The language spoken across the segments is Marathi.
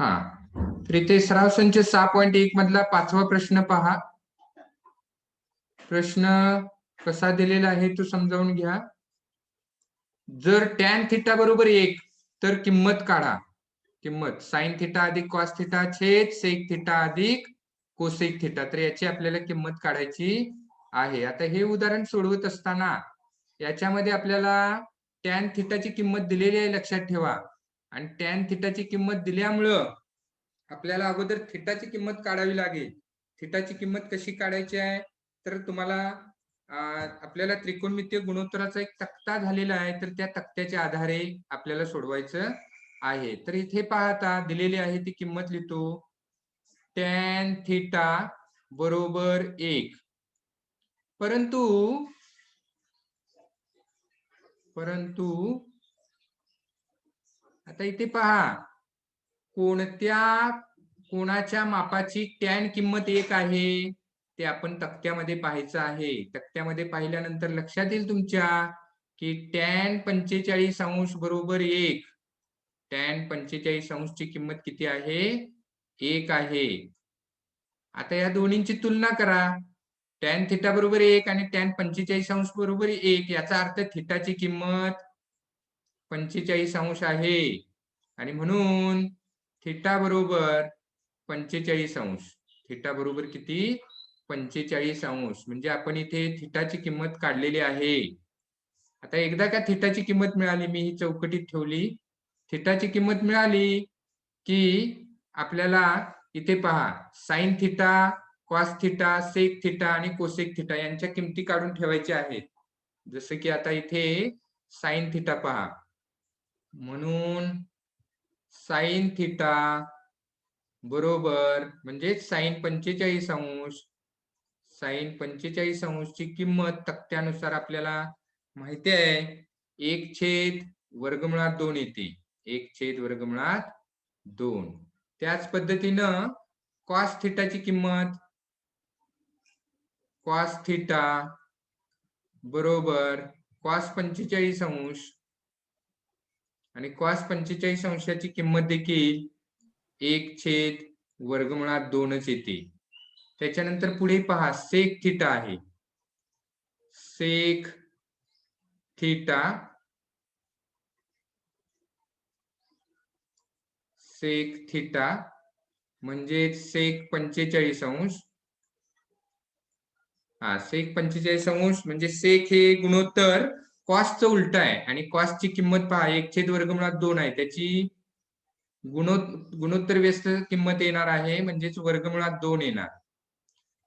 हा. तर इथे सराव संच सहा पॉईंट एक मधला पाचवा प्रश्न पहा. प्रश्न कसा दिलेला आहे तो समजावून घ्या. जर टॅन थिटा बरोबर एक तर किंमत काढा. किंमत. साईन थिटा अधिक कॉस थिटा छेद सेक थिटा अधिक कोसेक थिटा तर याची आपल्याला किंमत काढायची आहे. आता हे उदाहरण सोडवत असताना याच्यामध्ये आपल्याला टॅन थिटाची किंमत दिलेली आहे लक्षात ठेवा. आणि टॅन थिटाची किंमत दिल्यामुळं आपल्याला अगोदर थिटाची किंमत काढावी लागेल. थिटाची किंमत कशी काढायची आहे? तर तुम्हाला आपल्याला त्रिकोणमितीय गुणोत्तराचा एक तक्ता झालेला आहे तर त्या तक्त्याच्या आधारे आपल्याला सोडवायचं आहे. तर इथे पाहता दिलेली आहे ती किंमत लिहितो. टॅन थिटा बरोबर एक. परंतु परंतु आता इथे पहा. कोणत्या कोणाच्या मापाची टॅन किंमत एक आहे? ते आपण तक्त्यामध्ये पाहायचं आहे. तक्त्यामध्ये पाहिल्यानंतर लक्षात येईल तुमच्या की टॅन पंचेचाळीस अंश बरोबर एक. टॅन पंचेचाळीस अंशची किंमत किती आहे? एक आहे. आता या दोन्हींची तुलना करा. टॅन थिटा बरोबर एक आणि टॅन पंचेचाळीस अंश बरोबर एक. याचा अर्थ थिटाची किंमत पंचेचाळीस अंश आहे. आणि म्हणून थिटा बरोबर पंचेचाळीस अंश. थिटा बरोबर किती? पंचेचाळीस अंश. म्हणजे आपण इथे थिटाची किंमत काढलेली आहे. आता एकदा का थिटाची किंमत मिळाली? मी ही चौकटीत ठेवली. थिटाची किंमत मिळाली की आपल्याला इथे पहा. Sine theta cos theta sec theta आणि कोसेक थिटा यांच्या किमती काढून ठेवायच्या आहेत. जसं की आता इथे साइन थिटा पहा. म्हणून साइन थिटा बरोबर म्हणजे साईन पंचेचाळीस अंश साईन पंचेचाळीस अंशची किंमत तक्त्यानुसार आपल्याला माहिती आहे एक छेद वर्गमुळात दोन येते. एक छेद वर्गमुळात दोन. त्याच पद्धतीनं कॉस थिटाची किंमत कॉस थिटा बरोबर कॉस पंचेचाळीस अंश आणि कॉस पंचेचाळीस अंशाची किंमत देखील एक छेद वर्गमुळात दोनच येते. त्याच्यानंतर पुढे पहा सेक थिटा आहे. सेक थिटा सेक थिटा म्हणजे सेक पंचेचाळीस अंश. हा सेक पंचेचाळीस अंश म्हणजे सेक हे गुणोत्तर कॉस्टचं उलट आहे आणि कॉस्टची किंमत पहा एक छेद वर्गमुळात दोन आहे. त्याची गुणोत् गुणोत्तर व्यस्त किंमत येणार आहे म्हणजेच वर्गमुळात दोन येणार.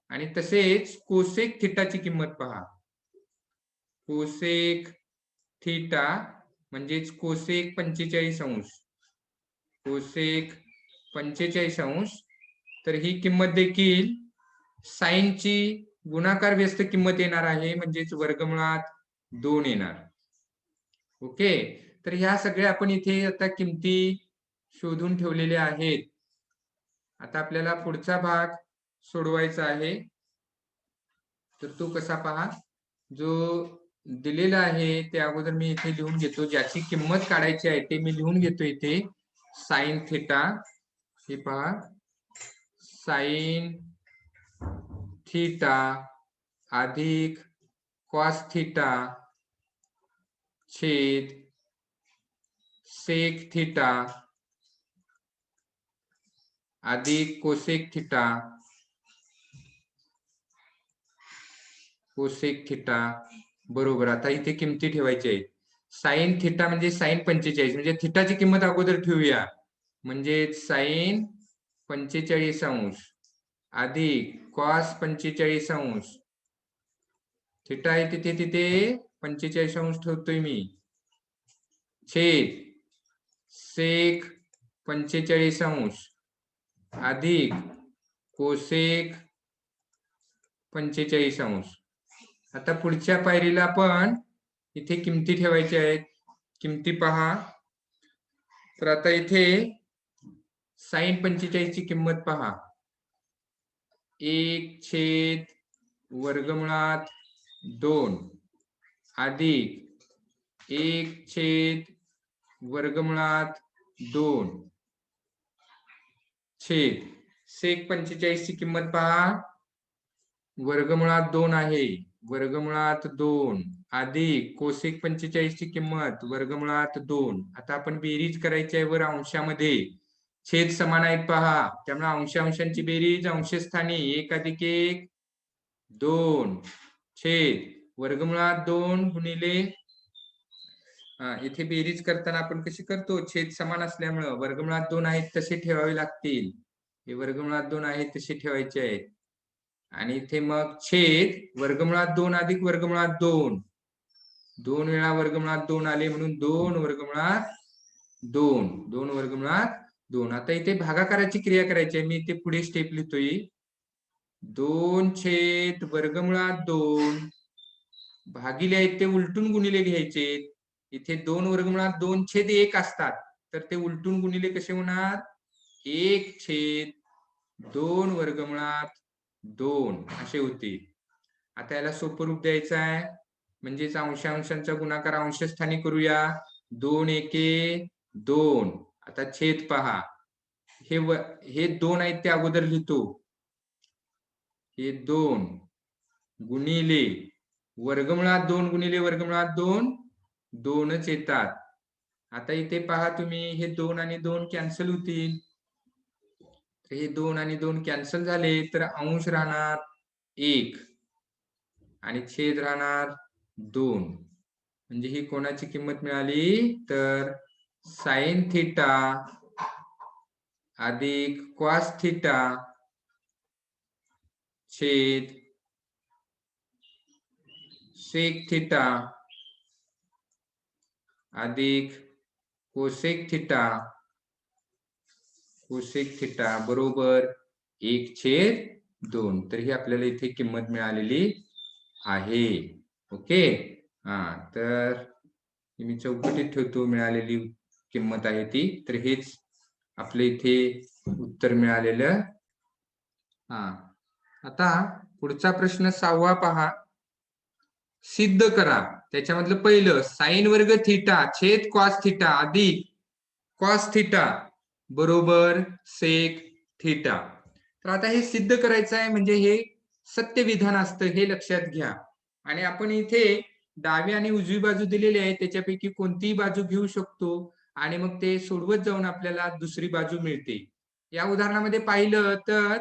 आणि तसेच कोसेक थिटाची किंमत पहा. कोसेक थिटा म्हणजेच कोसेक पंचेचाळीस अंश. कोसेक पंचेचाळीस अंश. तर ही किंमत देखील साईनची गुणाकार व्यस्त किंमत येणार आहे म्हणजेच वर्गमुळात दोन येणार. ओके? तर ह्या सगळ्या आपण इथे आता किमती शोधून ठेवलेल्या आहेत. आता आपल्याला पुढचा भाग सोडवायचा आहे. तर तो कसा पहा? जो दिलेला आहे ते अगोदर मी इथे लिहून घेतो. ज्याची किंमत काढायची आहे ते मी लिहून घेतो इथे. Sine theta. हे पहा. साइन थिटा अधिक कॉस थिटा छेद सेक थिटा अधिक कोसेक थिटा कोसेक थिटा बरोबर. आता इथे किमती ठेवायचे आहेत. साइन थिटा म्हणजे साइन पंचेचाळीस. म्हणजे थिटाची किंमत अगोदर ठेवूया. म्हणजे साइन पंचेचाळीस अंश अधिक कॉस पंचेचाळीस अंश थिटा आहे तिथे तिथे. पंचेचाळीस अंश ठेवतोय मी. छेद. सेक पंचेचाळीस अंश. अधिक कोसेक पंचेचाळीस अंश. आता पुढच्या पायरीला आपण इथे किमती ठेवायच्या आहेत. किमती पहा. तर आता इथे साईन पंचेचाळीस ची किंमत पहा. एक छेद वर्गमुळात दोन. अधिक एक छेद वर्गमुळात दोन. छेद. सेक पंचेचाळीस ची किंमत पहा. वर्गमुळात दोन आहे. वर्गमुळात दोन. अधिक कोसेक पंचेचाळीस ची किंमत वर्गमुळात दोन. आता आपण बेरीज करायची आहे वर अंशामध्ये. छेद समान आहेत पहा. त्यामुळे अंश अंशांची बेरीज अंशस्थानी एक अधिक एक दोन. छेद. वर्गमुळात दोन गुणिले इथे बेरीज करताना आपण कशी करतो? छेद समान असल्यामुळं वर्गमुळात दोन आहेत तसे ठेवावे लागतील. हे वर्गमुळात दोन आहेत तसे ठेवायचे आहेत. आणि इथे मग छेद वर्गमुळात दोन अधिक वर्गमुळात दोन. दोन वेळा वर्गमुळात दोन आले म्हणून दोन वर्गमुळात दोन. दोन वर्गमुळात दोन. आता इथे भागाकाराची क्रिया करायची आहे. मी इथे पुढे स्टेप लिहितोय. दोन छेद वर्गमुळात दोन. भागिले आहेत ते उलटून गुणिले घ्यायचे. इथे दोन वर्गमुळात दोन छेद एक असतात. तर ते उलटून गुणिले कसे होणार? एक छेद दोन वर्गमुळात दोन. असे होते. आता याला सोपं रूप द्यायचं आहे. म्हणजेच अंशांशांचा गुणाकार अंशस्थानी करूया. दोन एके दोन. आता छेद पहा. हे व हे दोन आहेत ते अगोदर लिहितो. हे दोन गुणिले वर्गमुळात दोन गुणिले वर्गमुळात दोन दोनच येतात. आता इथे पहा तुम्ही हे दोन आणि दोन कॅन्सल होतील. तर हे दोन आणि दोन कॅन्सल झाले तर अंश राहणार एक आणि छेद राहणार दोन. म्हणजे ही कोणाची किंमत मिळाली? तर साइन थिटा अधिक क्वास थिटा छेद सेक थिटा अधिक कोसेक थिटा कोसेक थिटा बरोबर एक छेद दोन. तर ही आपल्याला इथे किंमत मिळालेली आहे. ओके? हा तर मी चौकटीत ठेवतो. मिळालेली किंमत आहे ती. तर हेच आपल्या इथे उत्तर मिळालेलं. हा आता पुढचा प्रश्न सहावा पहा. सिद्ध करा. त्याच्यामधलं पहिलं साईन वर्ग थिटा छेद कॉस थिटा अधिक कॉस थिटा बरोबर सेक थिटा. तर आता हे सिद्ध करायचं आहे म्हणजे हे सत्य विधान असतं हे लक्षात घ्या. आणि आपण इथे डावी आणि उजवी बाजू दिलेली आहे त्याच्यापैकी कोणतीही बाजू घेऊ शकतो आणि मग ते सोडवत जाऊन आपल्याला दुसरी बाजू मिळते. या उदाहरणामध्ये पाहिलं तर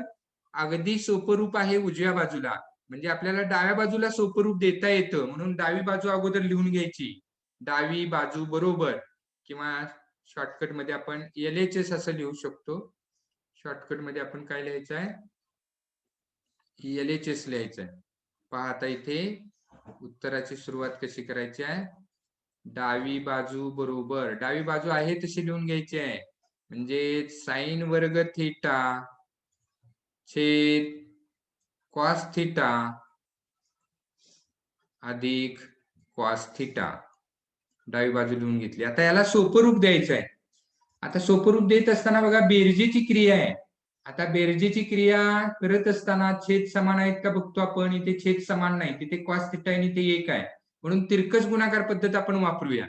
अगदी सोपरूप आहे उजव्या बाजूला. म्हणजे आपल्याला डाव्या बाजूला सोपरूप देता येतं म्हणून डावी बाजू अगोदर लिहून घ्यायची. डावी बाजू बरोबर किंवा शॉर्टकटमध्ये आपण एल एच एस असं लिहू शकतो. शॉर्टकटमध्ये आपण काय लिहायचं आहे? एल एच एस लिहायचं आहे. पहा आता इथे उत्तराची सुरुवात कशी करायची आहे? डावी बाजू बरोबर. डावी बाजू आहे तशी लिहून घ्यायची आहे. म्हणजे साइन वर्ग थेटा छेद कॉस थिटा अधिक कॉस थिटा. डावी बाजू लिहून घेतली. आता याला सोपरूप द्यायचं आहे आता सोपरूप देत असताना बघा बेरजेची क्रिया आहे. आता बेरजेची क्रिया करत असताना छेद समान आहेत का बघतो आपण. इथे छेद समान नाही. तिथे कॉस थिटा आणि ते एक आहे. म्हणून तिरकस गुणाकार पद्धत आपण वापरूया.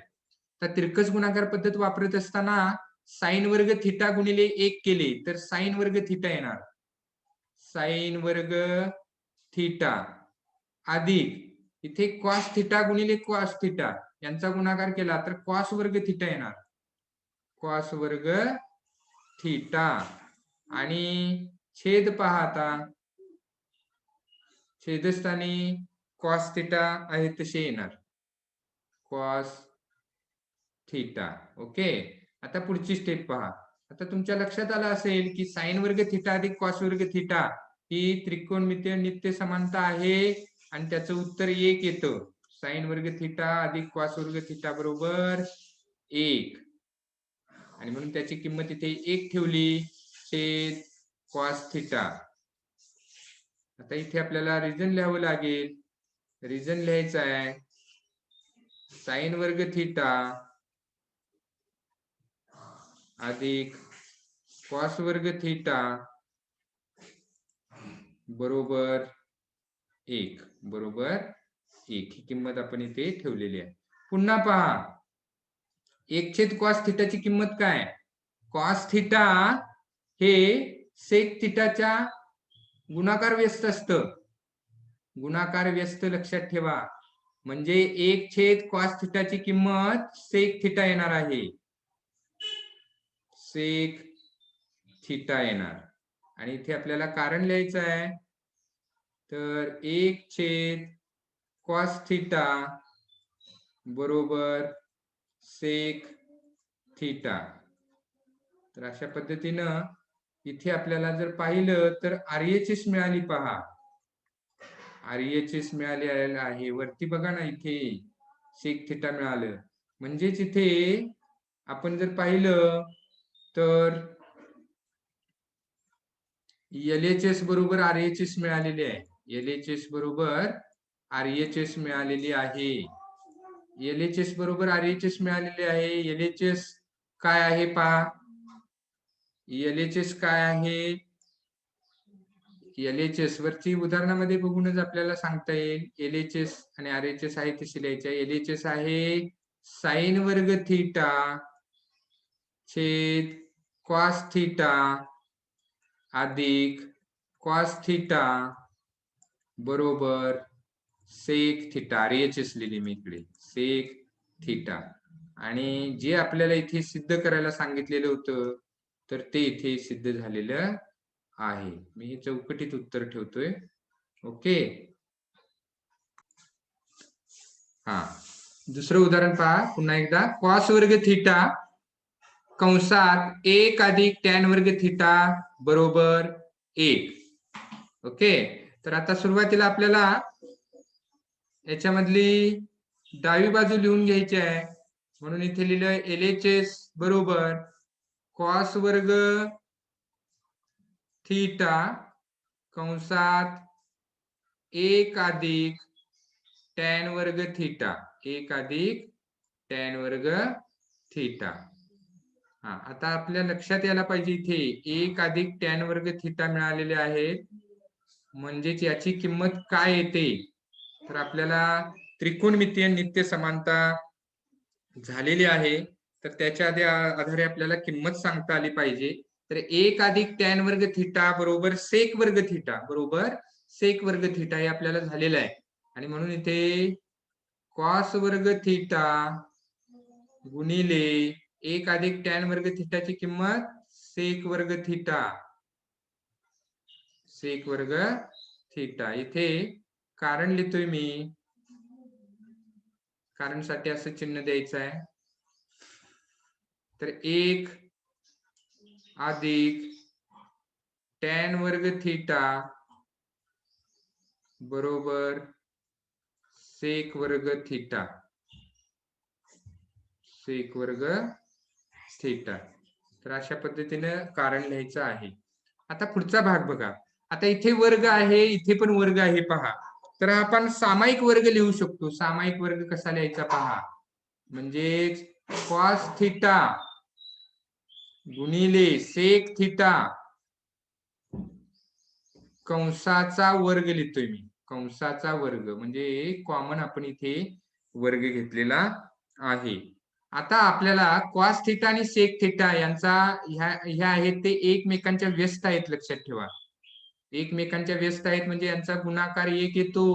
तर तिरकस गुणाकार पद्धत वापरत असताना साइन वर्ग थिटा गुणिले एक केले तर साइन वर्ग थिटा येणार. साइन वर्ग थिटा अधिक. इथे क्वास थिटा गुणिले क्वास थिटा. यांचा गुणाकार केला तर क्वास वर्ग थिटा येणार. क्वास वर्ग थिटा. आणि छेद पहा आता. छेदस्थानी क्वास थिटा आहे तसे येणार. Cos theta. ओके? आता पुढची स्टेप पहा. आता तुमच्या लक्षात आलं असेल की साईन वर्ग थिटा अधिक क्वास वर्ग थिटा. ही त्रिकोणमितीय नित्य समानता आहे आणि त्याचं उत्तर एक येतं. साइन वर्ग थिटा अधिक क्वास वर्ग थिटा बरोबर एक. आणि म्हणून त्याची किंमत इथे एक ठेवली छेद क्वास थिटा. आता इथे आपल्याला रिझन लिहावं लागेल. रिझन लिहायचं आहे. साइन वर्ग थिटा अधिक क्वास वर्ग थिटा बरोबर एक बरोबर एक. ही किंमत आपण इथे ठेवलेली आहे. पुन्हा पहा. एक छेद कॉस थिटाची किंमत काय? कॉस थिटा हे सेक थिटाच्या गुणाकार व्यस्त असतं. गुणाकार व्यस्त लक्षात ठेवा. म्हणजे एक छेद कॉस थिटाची किंमत सेक थिटा येणार आहे. सेक थिटा येणार. आणि इथे आपल्याला कारण लिहायचं आहे. तर एक छेद कॉस थिटा बरोबर सेक थिटा तर अशा पद्धतीनं इथे आपल्याला जर पाहिलं तर आरएचएस मिळाली पहा. आरएचएस मिळाले आहे. वरती बघा ना इथे सेक थिटा मिळालं. म्हणजेच इथे आपण जर पाहिलं तर एल एच एस बरोबर आर एच एस मिळालेले आहे. एल एच एस बरोबर आर एच एस मिळालेली आहे एल एच एस बरोबर आर एच एस मिळालेली आहे एल एच एस काय आहे पहा एल एच एस काय आहे एल एच एस वरची उदाहरणामध्ये बघूनच आपल्याला सांगता येईल एल एच एस आणि आर एच एस आहे तसे लिहायचे एल एच एस आहे साइन वर्ग थिटा छेद कॉस थिटा अधिक कॉस थिटा बरोबर. सेक थिटा आर एस लिहिली मी इकडे. सेक थिटा आणि जे आपल्याला इथे सिद्ध करायला सांगितलेलं होतं तर ते इथे सिद्ध झालेलं आहे. मी हे चौकटीत उत्तर ठेवतोय. ओके? हा. दुसरं उदाहरण पहा. पुन्हा एकदा. कॉस वर्ग थिटा कंसात एक अधिक टॅन वर्ग थिटा बरोबर एक. ओके? तर आता सुरुवातीला आपल्याला याच्यामधली डावी बाजू लिहून घ्यायची आहे. म्हणून इथे लिहिलं एल एच एस बरोबर कॉस वर्ग थीटा कंसात एक अधिक टॅन वर्ग थीटा. एक अधिक टॅन वर्ग थीटा. हा आता आपल्या लक्षात यायला पाहिजे इथे एक अधिक टॅन वर्ग थीटा मिळालेले आहेत. म्हणजेच याची किंमत काय येते? तर आपल्याला त्रिकोणमितीय नित्य समानता झालेली आहे. तर त्याच्या आधी आधारे आपल्याला किंमत सांगता आली पाहिजे. तर एक अधिक टॅन वर्ग थिटा बरोबर सेक वर्ग थिटा बरोबर सेक वर्ग थिटा हे आपल्याला झालेलं आहे. आणि म्हणून इथे कॉस वर्ग थिटा गुणिले एक अधिक टॅन वर्ग थिटाची किंमत सेक वर्ग थिटा. सेक वर्ग थिटा. इथे कारण लिहितोय मी. कारण साठी असं चिन्ह द्यायचं आहे. तर एक अधिक टॅन वर्ग थिटा बरोबर सेक वर्ग थिटा. सेक वर्ग थिटा. तर अशा पद्धतीनं कारण लिहायचं आहे. आता पुढचा भाग बघा. आता इथे वर्ग आहे इथे पण वर्ग आहे पहा. तर आपण सामायिक वर्ग लिहू शकतो. सामायिक वर्ग कसा लिहायचा पहा? म्हणजेच कॉस थिटा गुणिले सेक थिटा कंसाचा वर्ग लिहितोय मी. कंसाचा वर्ग. म्हणजे कॉमन आपण इथे वर्ग घेतलेला आहे. आता आपल्याला क्वास थिटा आणि सेक थिटा यांचा ह्या ह्या आहेत ते एकमेकांच्या व्यस्त आहेत लक्षात ठेवा. एकमेकांच्या व्यस्त आहेत म्हणजे यांचा गुणाकार एक येतो.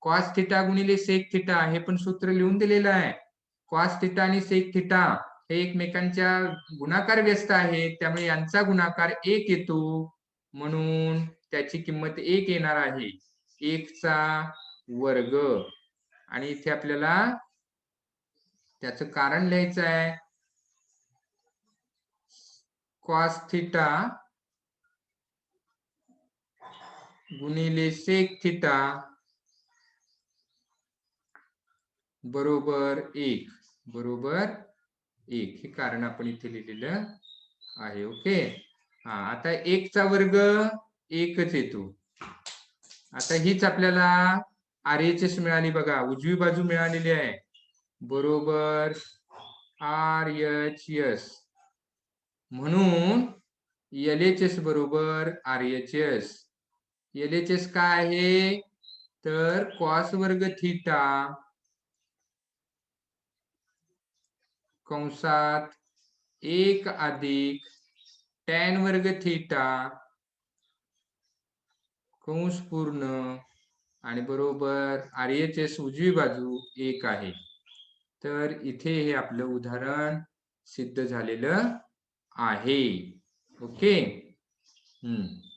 कॉस थिटा गुणिले सेक थिटा हे पण सूत्र लिहून दिलेलं आहे. कॉस थिटा आणि सेक थिटा हे एकमेकांच्या गुणाकार व्यस्त आहेत. त्यामुळे यांचा गुणाकार एक येतो. म्हणून त्याची किंमत एक येणार आहे. एकचा वर्ग. आणि इथे आपल्याला त्याच कारण लिहायचं आहे. कॉस थिटा गुणिले सेक थिटा बरोबर एक बरोबर एक. हे कारण आपण इथे लिहिलेलं आहे ओके हा आता एकचा वर्ग एकच येतो. आता हीच आपल्याला आर एच एस मिळाली बघा. उजवी बाजू मिळालेली आहे. बरोबर आर एच एस म्हणून एल एच एस बरोबर R H S L H S काय आहे? तर कॉस वर्ग थिटा कंसात एक अधिक टॅन वर्ग थिटा कंस पूर्ण आणि बरोबर आर एच एस उजवी बाजू एक आहे. तर इथे हे आपलं उदाहरण सिद्ध झालेलं आहे. ओके? हम्म.